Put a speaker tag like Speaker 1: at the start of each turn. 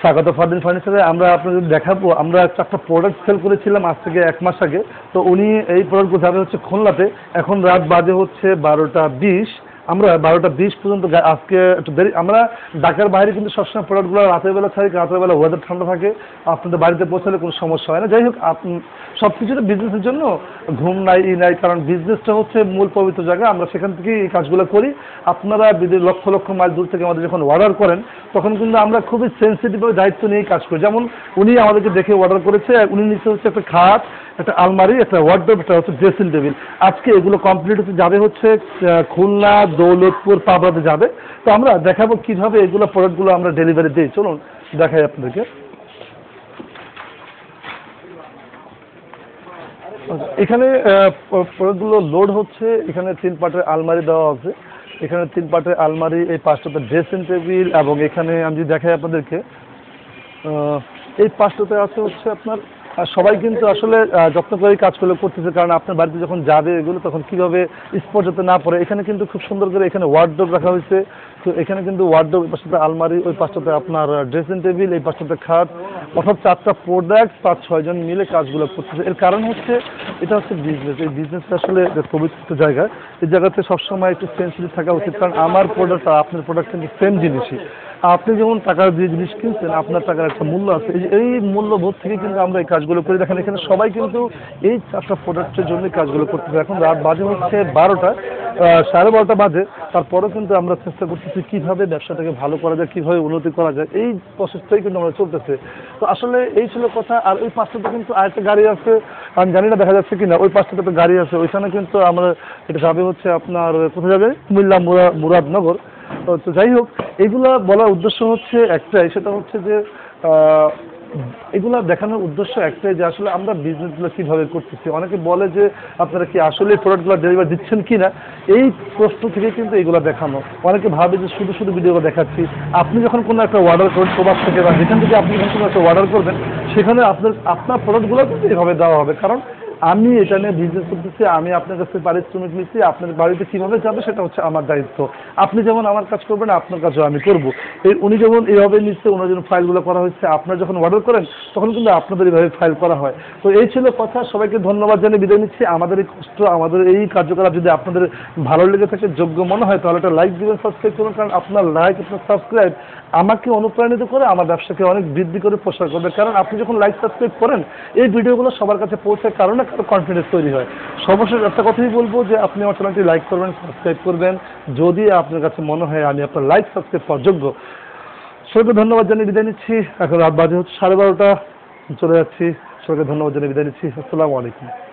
Speaker 1: স্বাগত ফার্দিন ফার্নিচারে। আমরা আপনাদের দেখাবো, আমরা একটা প্রোডাক্ট সেল করেছিলাম আজ থেকে এক মাস আগে। তো উনি এই প্রোডাক্টগুলো যাবে হচ্ছে খুলনাতে। এখন রাত বাজে হচ্ছে বারোটা বিশ। আমরা বারোটা বিশ পর্যন্ত আজকে একটু দেরি আমরা ঢাকার বাইরে কিন্তু সবসময় প্রোডাক্টগুলো রাতের বেলা ছাড়ি রাতের বেলা ওয়েদার ঠান্ডা থাকে, আপনাদের বাড়িতে পৌঁছালে কোনো সমস্যা হয় না। যাই হোক সব কিছুতে বিজনেসের জন্য ঘুম নাই, ই নাই, কারণ বিজনেসটা হচ্ছে মূল পবিত্র জায়গা। আমরা সেখান থেকেই এই কাজগুলো করি। আপনারা লক্ষ লক্ষ মাইল দূর থেকে আমাদের যখন অর্ডার করেন, তখন কিন্তু আমরা খুবই সেন্সিটিভভাবে দায়িত্ব নিয়ে কাজ করি। যেমন উনি আমাদেরকে দেখে অর্ডার করেছে, উনি নিচ্ছে হচ্ছে একটা খাট একটা আলমারি, একটা ওয়ার্ডরোব একটা হচ্ছে ড্রেসিং টেবিল আজকে এগুলো কমপ্লিট হচ্ছে যাবে হচ্ছে খুলনা, দৌলতপুর, পাবনাতে যাবে। তো আমরা দেখাবো কীভাবে এগুলো প্রোডাক্টগুলো আমরা ডেলিভারি দিই। চলুন, দেখাই আপনাদেরকে। এখানে প্রোডাক্টগুলো লোড হচ্ছে, এখানে তিন পার্টের আলমারি দেওয়া আছে। এখানে তিন পার্টের আলমারি, এই পাঁচটাতে ড্রেসিং টেবিল এবং এখানে আমি যদি দেখাই আপনাদেরকে এই পাঁচটাতে আছে হচ্ছে আপনার সবাই কিন্তু আসলে যত্ন করে কাজগুলো করতেছে, কারণ আপনার বাড়িতে যখন যাবে এগুলো, তখন কীভাবে যাতে না পড়ে, এখানে কিন্তু খুব সুন্দর করে এখানে ওয়ার্ডরোব রাখা হয়েছে। তো এখানে কিন্তু ওয়ার্ডরোব ওই পাশটাতে আলমারি, ওই পাশটাতে আপনার ড্রেসিং টেবিল এই পাশটাতে খাট, অর্থাৎ চারটা প্রোডাক্ট পাঁচ ছয়জন মিলে কাজগুলো করতেছে। এর কারণ হচ্ছে, এটা হচ্ছে বিজনেস এই বিজনেসটা আসলে পবিত্র জায়গা। এই জায়গাতে সবসময় একটু সেন্সিটিভ থাকা উচিত, কারণ আমার প্রোডাক্ট আর আপনার প্রোডাক্ট কিন্তু সেম জিনিসই। আপনি যেমন টাকা দিয়ে জিনিস কিনছেন, আপনার টাকার একটা মূল্য আছে। এই মূল্যবোধ থেকে কিন্তু আমরা এই কাজগুলো করি। দেখেন, এখানে সবাই কিন্তু এই চারটা প্রোডাক্টের জন্য কাজগুলো করতে করতেছে। এখন রাত বাজে হচ্ছে বারোটা সাড়ে বারোটা বাজে। তারপরেও কিন্তু আমরা চেষ্টা করতেছি কীভাবে ব্যবসাটাকে ভালো করা যায়, কীভাবে উন্নতি করা যায়। এই প্রসেসটাই কিন্তু আমরা চলতেছে। তো আসলে এই ছিল কথা। আর ওই পাঁচটাতে কিন্তু আরেকটা গাড়ি আছে। আমি জানি না দেখা যাচ্ছে কিনা। ওই পাঁচটাতে একটা গাড়ি আছে। ওইখানে কিন্তু আমরা, এটা যাবে হচ্ছে আপনার, কোথায় যাবে? কুমিল্লা মুরাদনগর। তো যাই হোক এগুলা বলার উদ্দেশ্য হচ্ছে একটাই, সেটা হচ্ছে যে এগুলা দেখানোর উদ্দেশ্য একটাই যে আসলে আমরা বিজনেসগুলো কীভাবে করতেছি। অনেকে বলে যে, আপনারা কি আসলে প্রোডাক্টগুলো ডেলিভারি দিচ্ছেন কি না এই প্রশ্ন থেকে কিন্তু এগুলো দেখানো। অনেকে ভাবে যে শুধু শুধু ভিডিও দেখাচ্ছি। আপনি যখন কোনো একটা অর্ডার করেন, প্রবাস থেকে বা যেখান থেকে আপনি যখন কোনো একটা অর্ডার করবেন, সেখানে আপনার আপনার প্রোডাক্টগুলো কিন্তু এভাবে দেওয়া হবে। কারণ আমি এটা নিয়ে বিজনেস করতেছি, আমি আপনার কাছে পারিশ্রমিক নিচ্ছি, আপনার বাড়িতে কীভাবে যাবে সেটা হচ্ছে আমার দায়িত্ব। আপনি যেমন আমার কাজ করবেন, আপনার কাজও আমি করব। এই উনি যেমন এইভাবে নিচ্ছে, ওনার জন্য ফাইলগুলো করা হচ্ছে আপনারা যখন অর্ডার করেন, তখন কিন্তু আপনাদের এইভাবে ফাইল করা হয়। তো এই ছিল কথা, সবাইকে ধন্যবাদ জানিয়ে বিদায় নিচ্ছি। আমাদের এই কষ্ট, আমাদের এই কার্যকলাপ যদি আপনাদের ভালো লেগে থাকে, যোগ্য মনে হয়, তাহলে একটা লাইক দিবেন সাবস্ক্রাইব করুন কারণ আপনার লাইক আপনার সাবস্ক্রাইব আমাকে অনুপ্রাণিত করে আমার ব্যবসাকে অনেক বৃদ্ধি করে প্রসার করবে। কারণ আপনি যখন লাইক সাবস্ক্রাইব করেন, এই ভিডিওগুলো সবার কাছে পৌঁছার কারণে কারও কনফিডেন্স তৈরি হয়। সর্বশেষ একটা কথাই বলব যে আপনি আমার চ্যানেলটি লাইক করবেন সাবস্ক্রাইব করবেন। যদি আপনার কাছে মনে হয় আমি আপনার লাইক সাবস্ক্রাইব করার যোগ্য, সবাইকে ধন্যবাদ জানিয়ে বিদায় নিচ্ছি। এখন রাত বাজে হচ্ছে সাড়ে বারোটা। চলে যাচ্ছি। সবাইকে ধন্যবাদ জানিয়ে বিদায় নিচ্ছি। আসসালামু আলাইকুম।